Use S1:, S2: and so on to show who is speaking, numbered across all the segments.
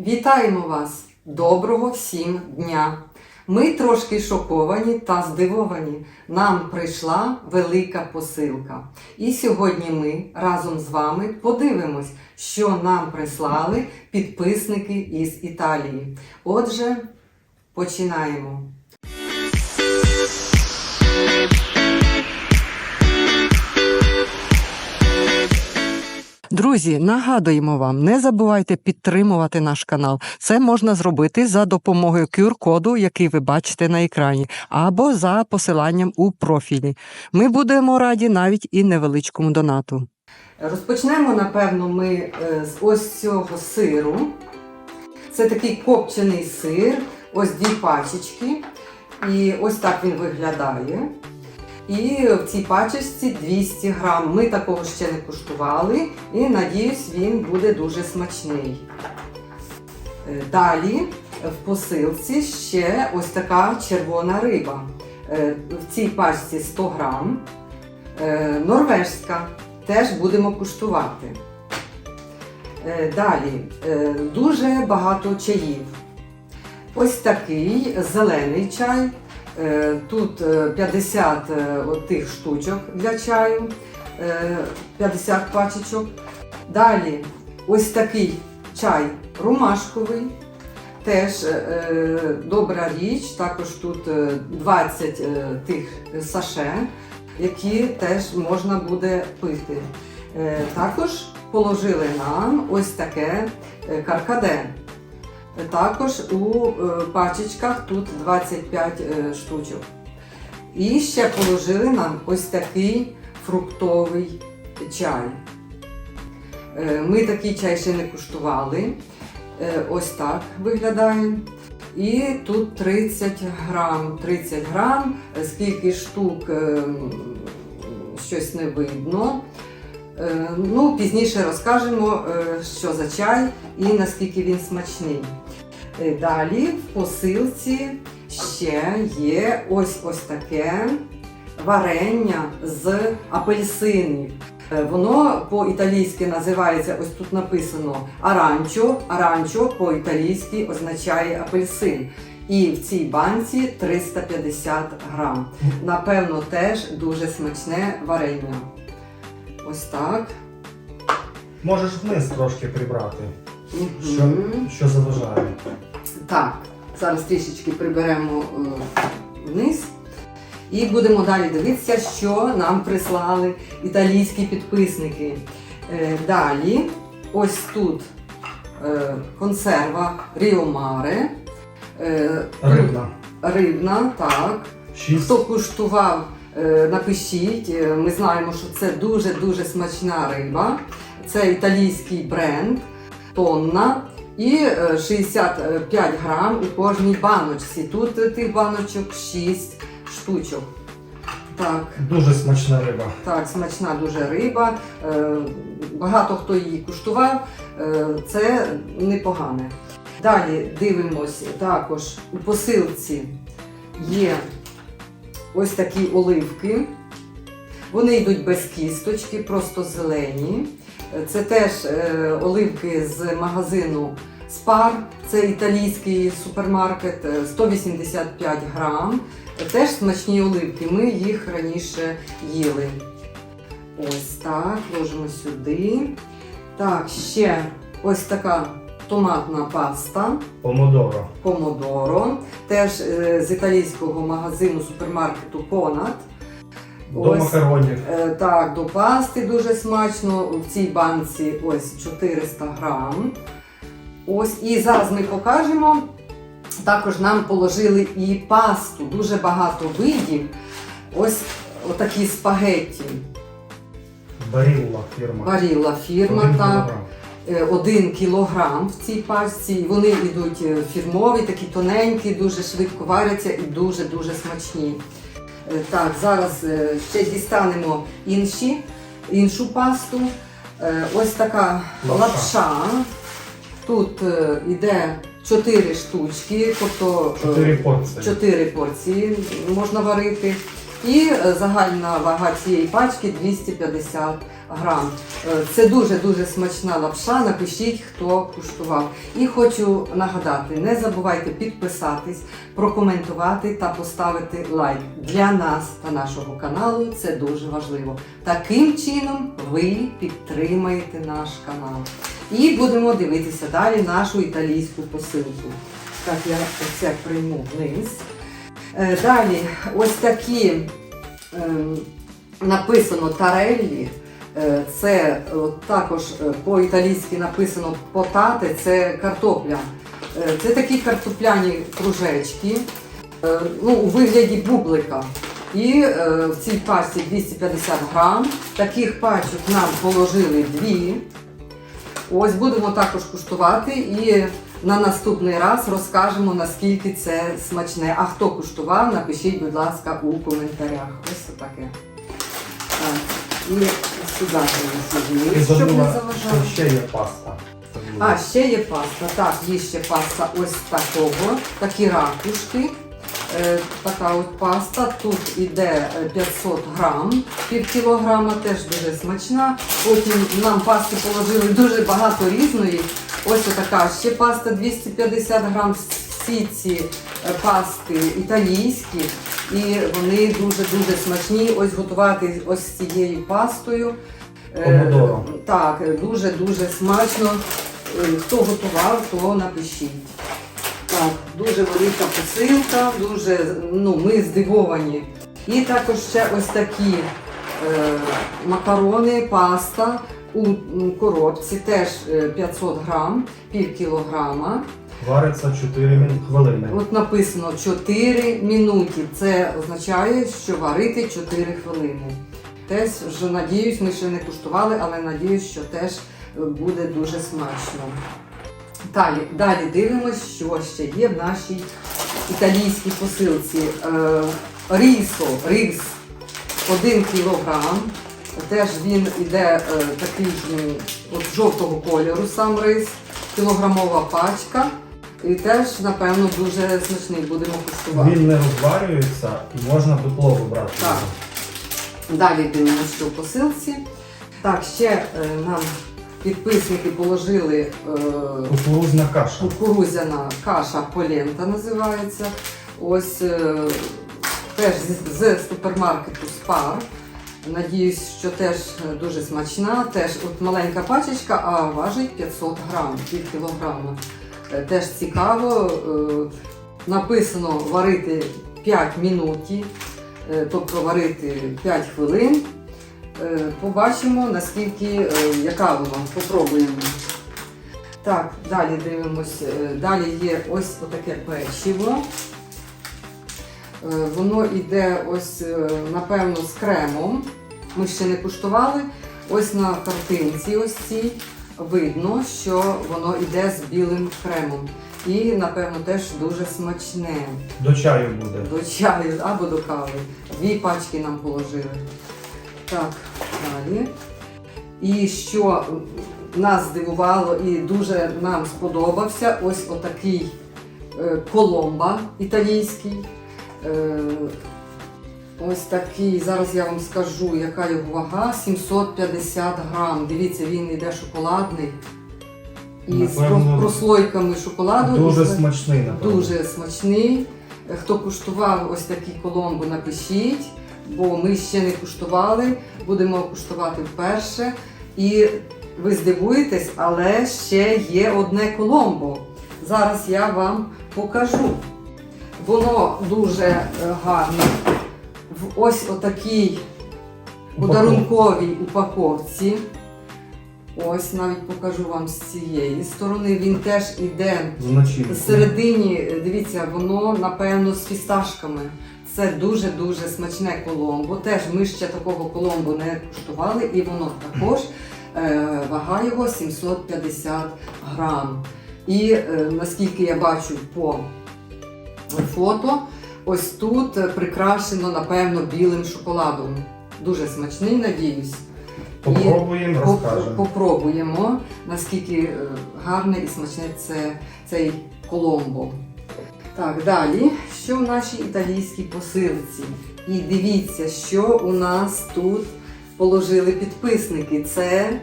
S1: Вітаємо вас! Доброго всім дня! Ми трошки шоковані та здивовані. Нам прийшла велика посилка. І сьогодні ми разом з вами подивимось, що нам прислали підписники із Італії. Отже, починаємо. Друзі, нагадуємо вам, не забувайте підтримувати наш канал. Це можна зробити за допомогою QR-коду, який ви бачите на екрані, або за посиланням у профілі. Ми будемо раді навіть і невеличкому донату. Розпочнемо, напевно, ми е, з ось цього сиру. Це такий копчений сир, ось дві пачечки. І ось так він виглядає. І в цій пачечці 200 грам. Ми такого ще не куштували, і надіюсь, він буде дуже смачний. Е, Далі в посилці ще ось така червона риба. Е, В цій пачці 100 грам. Е, Норвежська. Теж будемо куштувати. Далі дуже багато чаїв. Ось такий зелений чай. Е, Тут е, 50 е, отих штучок для чаю, е, 50 пачечок. Далі ось такий чай ромашковий. Теж е, добра річ, також тут е, 20 е, тих саше, які теж можна буде пити. Е, також положили нам ось таке е, каркаде. Також у е, пачечках тут 25 е, штучок. І ще положили нам ось такий фруктовий чай. Е, Ми такий чай ще не куштували. Ось так виглядає. І тут 30 грам. 30 грам, скільки штук щось не видно. Ну, пізніше розкажемо, що за чай і наскільки він смачний. Е, Далі в посилці ще є ось ось таке варення з апельсинів. Е, Воно по-італійськи називається, ось тут написано аранчо. Аранчо по-італійськи означає апельсин. І в цій банці 350 грам. Напевно, теж дуже смачне варення. Ось так.
S2: Можеш вниз трошки прибрати, що, що заважає.
S1: Так, зараз трішечки приберемо е, вниз. І будемо далі дивитися, що нам прислали італійські підписники. Е, далі, ось тут е, консерва Ріомаре.
S2: Рибна.
S1: рибна, так.
S2: 6.
S1: Хто куштував, напишіть. Ми знаємо, що це дуже-дуже смачна риба. Це італійський бренд тонна. І е, 65 грам у кожній баночці. Тут е, тих баночок 6 штучок. Так,
S2: Дуже смачна риба.
S1: так, смачна дуже риба. Е, Багато хто її куштував. Е, Це непогане. Далі дивимося також у посилці є ось такі оливки. Вони йдуть без кісточки, просто зелені. Це теж е, оливки з магазину Spar. Це італійський супермаркет, е, 185 грам. Е, Теж смачні оливки. Ми їх раніше їли. Ось так, ложимо сюди. Так, ще ось така томатна паста
S2: Помодоро.
S1: помодоро. Теж е, з італійського магазину супермаркету Понад.
S2: До
S1: Ось.
S2: макаронів.
S1: Е, Так, до пасти дуже смачно. В цій банці ось 400 грам. Ось і зараз ми покажемо. Також нам положили і пасту, дуже багато видів. Ось отакі спагетті.
S2: Барілла фірма.
S1: Варіла фірма,
S2: Один
S1: так.
S2: кілограм.
S1: Е, Один кілограм в цій пачці. Вони йдуть е, фірмові, такі тоненькі, дуже швидко варяться і дуже-дуже смачні. Е, Так, зараз е, ще дістанемо інші, іншу пасту. Е, Ось така
S2: Лапша.
S1: лапша. Тут е, йде 4 штучки, тобто е,
S2: Чотири порції.
S1: 4 порції можна варити. І е, загальна вага цієї пачки 250 грам. Е, Це дуже-дуже смачна лапша. Напишіть, хто куштував. І хочу нагадати: не забувайте підписатись, прокоментувати та поставити лайк. Для нас та нашого каналу це дуже важливо. Таким чином ви підтримаєте наш канал. І будемо дивитися далі нашу італійську посилку. Так, я оце прийму вниз. Е, Далі, ось такі ем, написано тареллі. Е, Це також е, по-італійськи написано потати, це картопля. Е, Це такі картопляні кружечки е, ну, у вигляді бублика. І е, в цій пасті 250 грам. Таких пачок нам положили дві. Ось будемо також куштувати і на наступний раз розкажемо, наскільки це смачне. А хто куштував, напишіть, будь ласка, у коментарях. Ось таке. Так, і сюди щоб не
S2: забула,
S1: заважало.
S2: ще є паста.
S1: А, ще є паста. Так, є ще паста ось такого. Такі ракушки. Е, така от паста. Тут іде е, 500 грам, пів кілограма, теж дуже смачна. Потім нам пасти положили дуже багато різної. Ось така ще паста 250 грам. Всі ці е, пасти італійські, і вони дуже-дуже смачні. Ось готувати ось з цією пастою. Е, Так, дуже-дуже смачно. Е, Хто готував, то напишіть. Так, дуже велика посилка, дуже, ну, ми здивовані. І також ще ось такі е, макарони, паста у коробці, теж е, 500 грам, пів кілограма.
S2: Вариться 4 хвилини.
S1: От написано 4 минути. Це означає, що варити 4 хвилини. Теж вже надіюсь, ми ще не куштували, але надіюсь, що теж е, буде дуже смачно. Далі, далі дивимося, що ще є в нашій італійській посилці. Е, рісо, рис 1 кілограм. Теж він іде е, такий от жовтого кольору, сам рис, кілограмова пачка. І теж, напевно, дуже смачний будемо куштувати.
S2: Він не розварюється і можна до плову брати.
S1: Так. Далі дивимося, що в посилці. Так, ще е, нам підписники положили е,
S2: Кукурузна каша.
S1: кукурузяна каша полента називається. Ось е, теж з, з супермаркету Спар. Надіюсь, що теж е, дуже смачна. Теж от маленька пачечка, а важить 500 грам, пів кілограма. Е, Теж цікаво. е, Написано варити 5 минутів, е, тобто варити 5 хвилин. Побачимо, наскільки, яка вона. Попробуємо. Так, далі дивимось. Далі є ось отаке печиво. Е, Воно йде ось, е, напевно, з кремом. Ми ще не куштували. Ось на картинці ось цій видно, що воно йде з білим кремом. І, напевно, теж дуже смачне.
S2: До чаю буде.
S1: До чаю або до кави. Дві пачки нам положили. Так, далі. І що нас здивувало і дуже нам сподобався, ось отакий е, коломба італійський. Е, Ось такий, зараз я вам скажу, яка його вага, 750 грам. Дивіться, він йде шоколадний. І з
S2: Напевно,
S1: про- прослойками шоколаду.
S2: Дуже
S1: І-
S2: смачний, напевно.
S1: Дуже смачний. Е, Хто куштував ось такі коломбу, напишіть, бо ми ще не куштували. Будемо куштувати вперше. І ви здивуєтесь, але ще є одне коломбо. Зараз я вам покажу. Воно дуже е, гарне. В ось отакій подарунковій упаковці. Ось навіть покажу вам з цієї сторони. Він теж іде. Всередині, дивіться, воно напевно з фісташками. Це дуже-дуже смачне коломбо. Теж ми ще такого коломбо не куштували, і воно також е, вага його 750 грам. І е, наскільки я бачу по фото, ось тут прикрашено, напевно, білим шоколадом. Дуже смачний, надіюсь.
S2: Попробуємо,
S1: Поп-
S2: розкажемо.
S1: Попробуємо, наскільки е, гарне і смачне це, цей коломбо. Так, далі, що в нашій італійській посилці? І дивіться, що у нас тут положили підписники. Це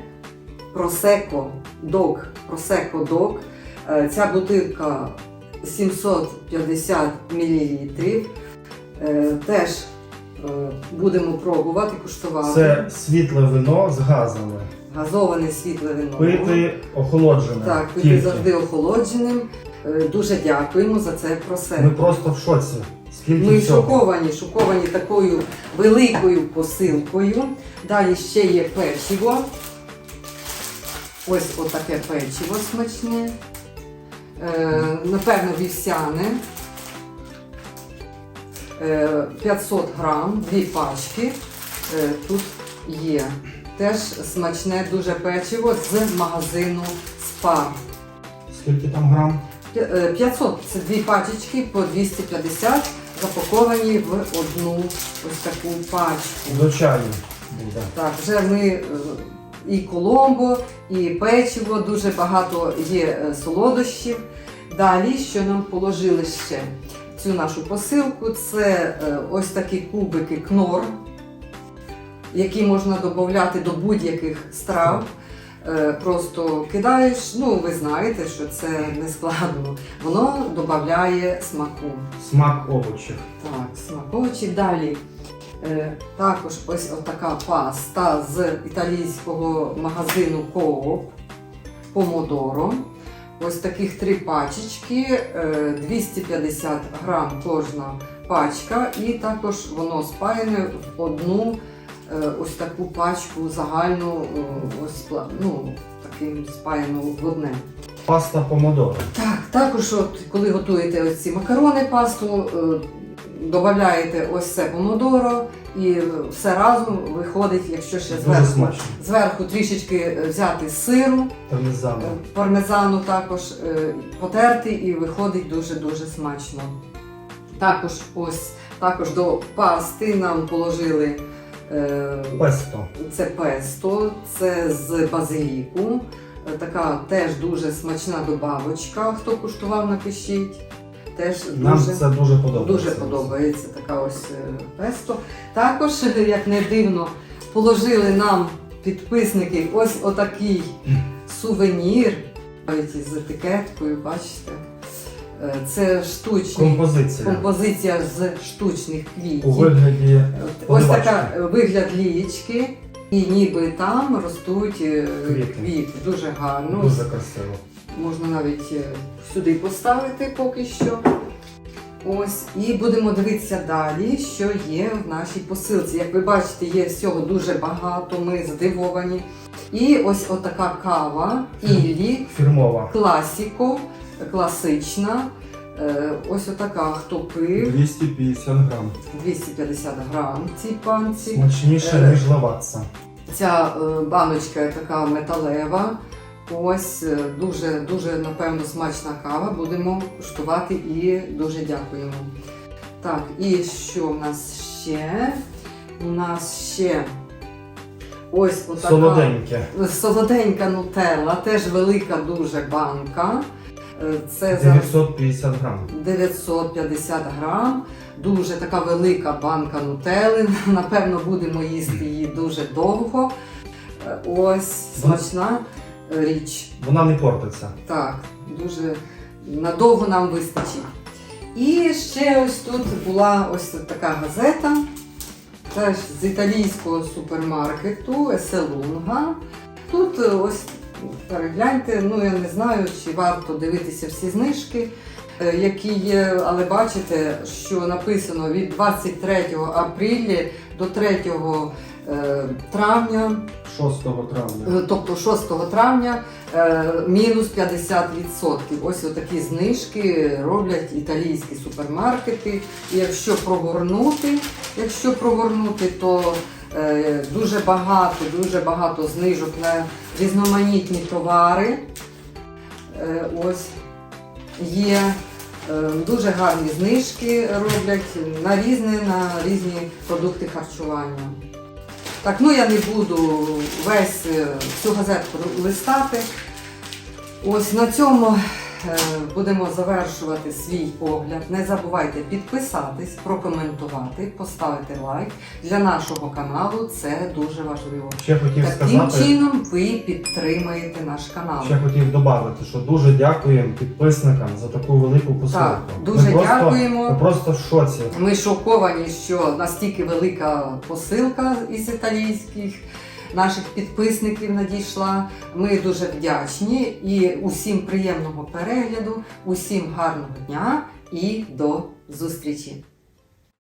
S1: Prosecco Dog. Prosecco Dog. Е, Ця бутилка 750 мл. Теж е, будемо пробувати, куштувати.
S2: Це світле вино з газами.
S1: Газоване світле вино.
S2: Пити охолоджене.
S1: Так, пити
S2: тільки.
S1: завжди охолодженим. Е, Дуже дякуємо за це
S2: Ми просто в шоці. Скільки
S1: Ми
S2: всього.
S1: шоковані, шоковані такою великою посилкою. Далі ще є печиво. Ось отаке печиво смачне. Е, напевно, вівсяне. Е, 500 грам, дві пачки. Е, тут є. Теж смачне дуже печиво з магазину Спар.
S2: Скільки там грам?
S1: Е, 500 це дві пачечки по 250, запаковані в одну ось таку пачку.
S2: До чаю.
S1: Так, вже ми е, і коломбо, і печиво, дуже багато є е, солодощів. Далі, що нам положили ще цю нашу посилку, це е, ось такі кубики кнор, які можна додати до будь-яких страв. Е, Просто кидаєш, ну ви знаєте, що це не складно. Воно додає смаку.
S2: Смак овочів.
S1: Так, смаковичі. Далі е, також ось така паста з італійського магазину Coop Помодоро. Ось таких три пачечки, е, 250 грам кожна пачка, і також воно спаяне в одну е, ось таку пачку загальну, е, ось ну, таким спаяну в одне.
S2: Паста помодоро.
S1: Так, також, от, коли готуєте ось ці макарони, пасту, е, додаєте ось це помодоро і все разом виходить, якщо ще зверху, зверху трішечки е, взяти сиру,
S2: Пармезану.
S1: е, пармезану також е, потерти і виходить дуже-дуже смачно. Також ось також до пасти нам положили
S2: Песто.
S1: це песто, це з базиліку. Така теж дуже смачна добавочка. Хто куштував, напишіть. Теж
S2: Нам
S1: дуже,
S2: це дуже подобається.
S1: дуже подобається така ось е, песто. Також, як не дивно, положили нам підписники ось отакий сувенір. Навіть із етикеткою, бачите. Е, Це штучні
S2: Композиція.
S1: композиція з штучних квітів.
S2: У вигляді
S1: Ось така е, вигляд лієчки, і ніби там ростуть е,
S2: Квіти.
S1: квіти. Дуже гарно.
S2: дуже красиво.
S1: Можна навіть е, сюди поставити поки що. Ось, і будемо дивитися далі, що є в нашій посилці. Як ви бачите, є всього дуже багато, ми здивовані. І ось отака кава Іллі,
S2: Фірмова.
S1: класіко, класична. Е, Ось отака, хто пив,
S2: 250 грам.
S1: 250 грам цій панці.
S2: Смачніше,
S1: Е.
S2: ніж лаватса.
S1: Ця е, баночка така металева. Ось дуже дуже напевно смачна кава. Будемо куштувати і дуже дякуємо. Так, і що в нас ще? У нас ще ось отака солоденька нутелла, теж велика дуже банка. Е, Це зараз
S2: 950 грам.
S1: 950 грам. Дуже така велика банка нутели. Напевно, будемо їсти її дуже довго. Е, Ось смачна річ.
S2: Вона не портиться.
S1: Так, дуже надовго нам вистачить. І ще ось тут була ось така газета. Теж з італійського супермаркету Еселунга. Тут ось перегляньте, ну я не знаю, чи варто дивитися всі знижки, е, які є, але бачите, що написано від 23 апреля до 3 е, травня
S2: 6 травня.
S1: Е, тобто 6 травня мінус 50%. Ось отакі знижки роблять італійські супермаркети. І якщо прогорнути, якщо прогорнути, то дуже багато, дуже багато знижок на різноманітні товари. Е, ось є е, дуже гарні знижки роблять на різні, на різні продукти харчування. Так, ну я не буду весь е, всю газетку листати. Ось на цьому е, будемо завершувати свій огляд. Не забувайте підписатись, прокоментувати, поставити лайк. Для нашого каналу це дуже важливо.
S2: Ще хотів
S1: Таким
S2: сказати,
S1: чином ви підтримаєте наш канал.
S2: ще хотів додати, що дуже дякуємо підписникам за таку велику посилку.
S1: Так, дуже
S2: Ми просто,
S1: дякуємо.
S2: Ми просто в шоці.
S1: Ми шоковані, що настільки велика посилка із італійських наших підписників надійшла. Ми дуже вдячні і усім приємного перегляду, усім гарного дня і до зустрічі!